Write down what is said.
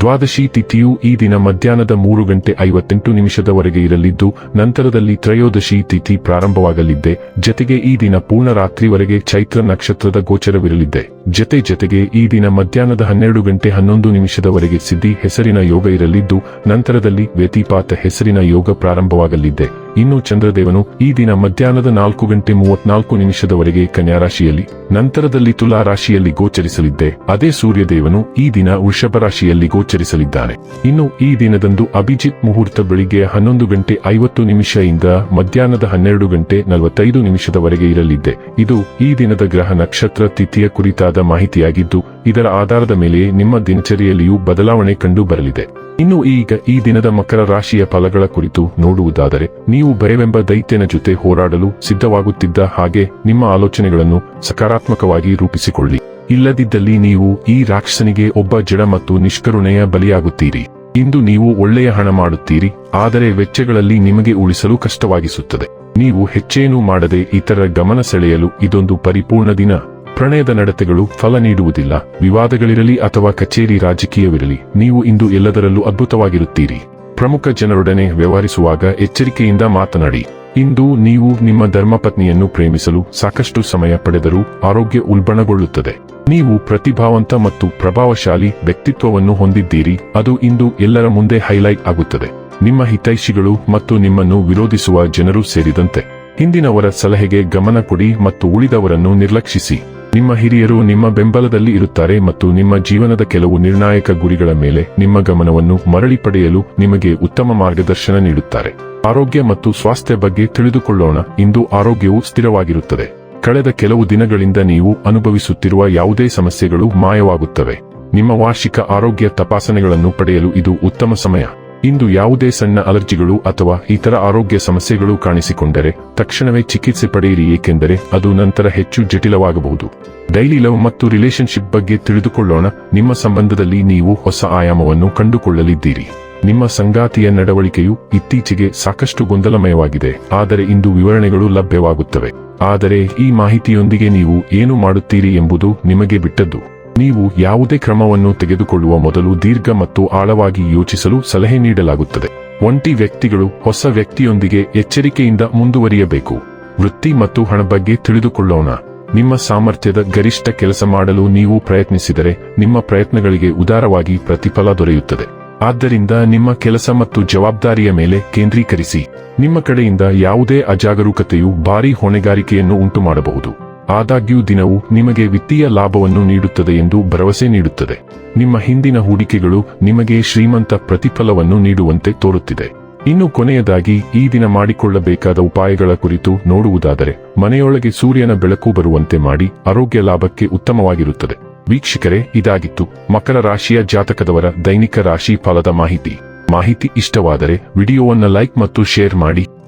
ದ್ವಾದಶಿ ತಿಥಿಯು ಈ ದಿನ ಮಧ್ಯಾಹ್ನದ ಮೂರು ಗಂಟೆ ಐವತ್ತೆಂಟು ನಿಮಿಷದವರೆಗೆ ಇರಲಿದ್ದು, ನಂತರದಲ್ಲಿ ತ್ರಯೋದಶಿ ತಿಥಿ ಪ್ರಾರಂಭವಾಗಲಿದ್ದೆ, ಜತೆಗೆ ಈ ದಿನ ಪೂರ್ಣ ರಾತ್ರಿವರೆಗೆ ಚೈತ್ರ ನಕ್ಷತ್ರದ ಗೋಚರವಿರಲಿದೆ ಜತೆ ಜತೆಗೆ ಈ ದಿನ ಮಧ್ಯಾಹ್ನದ ಹನ್ನೆರಡು ಗಂಟೆ ಹನ್ನೊಂದು ನಿಮಿಷದವರೆಗೆ ಸಿದ್ಧಿ ಹೆಸರಿನ ಯೋಗ ಇರಲಿದ್ದು, ನಂತರದಲ್ಲಿ ವ್ಯತಿಪಾತ ಹೆಸರಿನ ಯೋಗ ಪ್ರಾರಂಭವಾಗಲಿದೆ ಇನ್ನು ಚಂದ್ರದೇವನು ಈ ದಿನ ಮಧ್ಯಾಹ್ನದ ನಾಲ್ಕು ಗಂಟೆ ಮೂವತ್ನಾಲ್ಕು ನಿಮಿಷದವರೆಗೆ ಕನ್ಯಾ ರಾಶಿಯಲ್ಲಿ ನಂತರದಲ್ಲಿ ತುಲಾ ರಾಶಿಯಲ್ಲಿ ಗೋಚರಿಸಲಿದ್ದೆ. ಅದೇ ಸೂರ್ಯದೇವನು ಈ ದಿನ ವೃಷಭ ರಾಶಿಯಲ್ಲಿ ಗೋಚರಿಸಲಿದ್ದಾನೆ. ಇನ್ನು ಈ ದಿನದಂದು ಅಭಿಜಿತ್ ಮುಹೂರ್ತ ಬೆಳಿಗ್ಗೆ ಹನ್ನೊಂದು ಗಂಟೆ ಐವತ್ತು ನಿಮಿಷದಿಂದ ಮಧ್ಯಾಹ್ನದ ಹನ್ನೆರಡು ಗಂಟೆ ನಲವತ್ತೈದು ನಿಮಿಷದವರೆಗೆ ಇರಲಿದ್ದೆ. ಇದು ಈ ದಿನದ ಗ್ರಹ ನಕ್ಷತ್ರ ತಿಥಿಯ ಕುರಿತಾದ ಮಾಹಿತಿಯಾಗಿದ್ದು ಇದರ ಆಧಾರದ ಮೇಲೆ ನಿಮ್ಮ ದಿನಚರಿಯಲ್ಲಿಯೂ ಬದಲಾವಣೆ ಕಂಡು ಬರಲಿದೆ. ಇನ್ನು ಈಗ ಈ ದಿನದ ಮಕರ ರಾಶಿಯ ಫಲಗಳ ಕುರಿತು ನೋಡುವುದಾದರೆ, ನೀವು ಭಯವೆಂಬ ದೈತ್ಯನ ಜೊತೆ ಹೋರಾಡಲು ಸಿದ್ಧವಾಗುತ್ತಿದ್ದ ಹಾಗೆ ನಿಮ್ಮ ಆಲೋಚನೆಗಳನ್ನು ಸಕಾರಾತ್ಮಕವಾಗಿ ರೂಪಿಸಿಕೊಳ್ಳಿ. ಇಲ್ಲದಿದ್ದಲ್ಲಿ ನೀವು ಈ ರಾಕ್ಷಸನಿಗೆ ಒಬ್ಬ ಜಡ ಮತ್ತು ನಿಷ್ಕರುಣೆಯ ಬಲಿಯಾಗುತ್ತೀರಿ. ಇಂದು ನೀವು ಒಳ್ಳೆಯ ಹಣ ಮಾಡುತ್ತೀರಿ, ಆದರೆ ವೆಚ್ಚಗಳಲ್ಲಿ ನಿಮಗೆ ಉಳಿಸಲು ಕಷ್ಟವಾಗಿಸುತ್ತದೆ. ನೀವು ಹೆಚ್ಚೇನೂ ಮಾಡದೆ ಇತರ ಗಮನ ಸೆಳೆಯಲು ಇದೊಂದು ಪರಿಪೂರ್ಣ ದಿನ. ಪ್ರಣಯದ ನಡತೆಗಳು ಫಲ ನೀಡುವುದಿಲ್ಲ. ವಿವಾದಗಳಿರಲಿ ಅಥವಾ ಕಚೇರಿ ರಾಜಕೀಯವಿರಲಿ, ನೀವು ಇಂದು ಎಲ್ಲದರಲ್ಲೂ ಅದ್ಭುತವಾಗಿರುತ್ತೀರಿ. ಪ್ರಮುಖ ಜನರೊಡನೆ ವ್ಯವಹರಿಸುವಾಗ ಎಚ್ಚರಿಕೆಯಿಂದ ಮಾತನಾಡಿ. ಇಂದು ನೀವು ನಿಮ್ಮ ಧರ್ಮಪತ್ನಿಯನ್ನು ಪ್ರೇಮಿಸಲು ಸಾಕಷ್ಟು ಸಮಯ ಪಡೆದರೂ ಆರೋಗ್ಯ ಉಲ್ಬಣಗೊಳ್ಳುತ್ತದೆ. ನೀವು ಪ್ರತಿಭಾವಂತ ಮತ್ತು ಪ್ರಭಾವಶಾಲಿ ವ್ಯಕ್ತಿತ್ವವನ್ನು ಹೊಂದಿದ್ದೀರಿ. ಅದು ಇಂದು ಎಲ್ಲರ ಮುಂದೆ ಹೈಲೈಟ್ ಆಗುತ್ತದೆ. ನಿಮ್ಮ ಹಿತೈಷಿಗಳು ಮತ್ತು ನಿಮ್ಮನ್ನು ವಿರೋಧಿಸುವ ಜನರು ಸೇರಿದಂತೆ. ಹಿಂದಿನವರ ಸಲಹೆಗೆ ಗಮನ ಕೊಡಿ ಮತ್ತು ಉಳಿದವರನ್ನು ನಿರ್ಲಕ್ಷಿಸಿ. ನಿಮ್ಮ ಹಿರಿಯರು ನಿಮ್ಮ ಬೆಂಬಲದಲ್ಲಿ ಇರುತ್ತಾರೆ ಮತ್ತು ನಿಮ್ಮ ಜೀವನದ ಕೆಲವು ನಿರ್ಣಾಯಕ ಗುರಿಗಳ ಮೇಲೆ ನಿಮ್ಮ ಗಮನವನ್ನು ಮರಳಿ ಪಡೆಯಲು ನಿಮಗೆ ಉತ್ತಮ ಮಾರ್ಗದರ್ಶನ ನೀಡುತ್ತಾರೆ. ಆರೋಗ್ಯ ಮತ್ತು ಸ್ವಾಸ್ಥ್ಯ ಬಗ್ಗೆ ತಿಳಿದುಕೊಳ್ಳೋಣ. ಇಂದು ಆರೋಗ್ಯವು ಸ್ಥಿರವಾಗಿರುತ್ತದೆ. ಕಳೆದ ಕೆಲವು ದಿನಗಳಿಂದ ನೀವು ಅನುಭವಿಸುತ್ತಿರುವ ಯಾವುದೇ ಸಮಸ್ಯೆಗಳು ಮಾಯವಾಗುತ್ತವೆ. ನಿಮ್ಮ ವಾರ್ಷಿಕ ಆರೋಗ್ಯ ತಪಾಸಣೆಗಳನ್ನು ಪಡೆಯಲು ಇದು ಉತ್ತಮ ಸಮಯ. ಇಂದು ಯಾವುದೇ ಸಣ್ಣ ಅಲರ್ಜಿಗಳು ಅಥವಾ ಇತರ ಆರೋಗ್ಯ ಸಮಸ್ಯೆಗಳು ಕಾಣಿಸಿಕೊಂಡರೆ ತಕ್ಷಣವೇ ಚಿಕಿತ್ಸೆ ಪಡೆಯಿರಿ, ಏಕೆಂದರೆ ಅದು ನಂತರ ಹೆಚ್ಚು ಜಟಿಲವಾಗಬಹುದು. ಡೈಲಿ ಲವ್ ಮತ್ತು ರಿಲೇಶನ್ಶಿಪ್ ಬಗ್ಗೆ ತಿಳಿದುಕೊಳ್ಳೋಣ. ನಿಮ್ಮ ಸಂಬಂಧದಲ್ಲಿ ನೀವು ಹೊಸ ಆಯಾಮವನ್ನು ಕಂಡುಕೊಳ್ಳಲಿದ್ದೀರಿ. ನಿಮ್ಮ ಸಂಗಾತಿಯ ನಡವಳಿಕೆಯು ಇತ್ತೀಚೆಗೆ ಸಾಕಷ್ಟು ಗೊಂದಲಮಯವಾಗಿದೆ. ಆದರೆ ಇಂದು ವಿವರಣೆಗಳು ಲಭ್ಯವಾಗುತ್ತವೆ. ಆದರೆ ಈ ಮಾಹಿತಿಯೊಂದಿಗೆ ನೀವು ಏನು ಮಾಡುತ್ತೀರಿ ಎಂಬುದು ನಿಮಗೆ ಬಿಟ್ಟದ್ದು. ನೀವು ಯಾವುದೇ ಕ್ರಮವನ್ನು ತೆಗೆದುಕೊಳ್ಳುವ ಮೊದಲು ದೀರ್ಘ ಮತ್ತು ಆಳವಾಗಿ ಯೋಚಿಸಲು ಸಲಹೆ ನೀಡಲಾಗುತ್ತದೆ. ಒಂಟಿ ವ್ಯಕ್ತಿಗಳು ಹೊಸ ವ್ಯಕ್ತಿಯೊಂದಿಗೆ ಎಚ್ಚರಿಕೆಯಿಂದ ಮುಂದುವರಿಯಬೇಕು. ವೃತ್ತಿ ಮತ್ತು ಹಣ ಬಗ್ಗೆ ತಿಳಿದುಕೊಳ್ಳೋಣ. ನಿಮ್ಮ ಸಾಮರ್ಥ್ಯದ ಗರಿಷ್ಠ ಕೆಲಸ ಮಾಡಲು ನೀವು ಪ್ರಯತ್ನಿಸಿದರೆ ನಿಮ್ಮ ಪ್ರಯತ್ನಗಳಿಗೆ ಉದಾರವಾಗಿ ಪ್ರತಿಫಲ ದೊರೆಯುತ್ತದೆ. ಆದ್ದರಿಂದ ನಿಮ್ಮ ಕೆಲಸ ಮತ್ತು ಜವಾಬ್ದಾರಿಯ ಮೇಲೆ ಕೇಂದ್ರೀಕರಿಸಿ. ನಿಮ್ಮ ಕಡೆಯಿಂದ ಯಾವುದೇ ಅಜಾಗರೂಕತೆಯು ಭಾರೀ ಹೊಣೆಗಾರಿಕೆಯನ್ನು ಉಂಟುಮಾಡಬಹುದು. ಆದಾಗ್ಯೂ ದಿನವು ನಿಮಗೆ ವಿತ್ತೀಯ ಲಾಭವನ್ನು ನೀಡುತ್ತದೆ ಎಂದು ಭರವಸೆ ನೀಡುತ್ತದೆ. ನಿಮ್ಮ ಹಿಂದಿನ ಹೂಡಿಕೆಗಳು ನಿಮಗೆ ಶ್ರೀಮಂತ ಪ್ರತಿಫಲವನ್ನು ನೀಡುವಂತೆ ತೋರುತ್ತಿದೆ. ಇನ್ನು ಕೊನೆಯದಾಗಿ, ಈ ದಿನ ಮಾಡಿಕೊಳ್ಳಬೇಕಾದ ಉಪಾಯಗಳ ಕುರಿತು ನೋಡುವುದಾದರೆ, ಮನೆಯೊಳಗೆ ಸೂರ್ಯನ ಬೆಳಕು ಬರುವಂತೆ ಮಾಡಿ ಆರೋಗ್ಯ ಲಾಭಕ್ಕೆ ಉತ್ತಮವಾಗಿರುತ್ತದೆ. ವೀಕ್ಷಕರೇ, ಇದಾಗಿತ್ತು ಮಕರ ರಾಶಿಯ ಜಾತಕದವರ ದೈನಿಕ ರಾಶಿ ಫಲದ ಮಾಹಿತಿ. ಮಾಹಿತಿ ಇಷ್ಟವಾದರೆ ವಿಡಿಯೋವನ್ನು ಲೈಕ್ ಮತ್ತು ಶೇರ್ ಮಾಡಿ.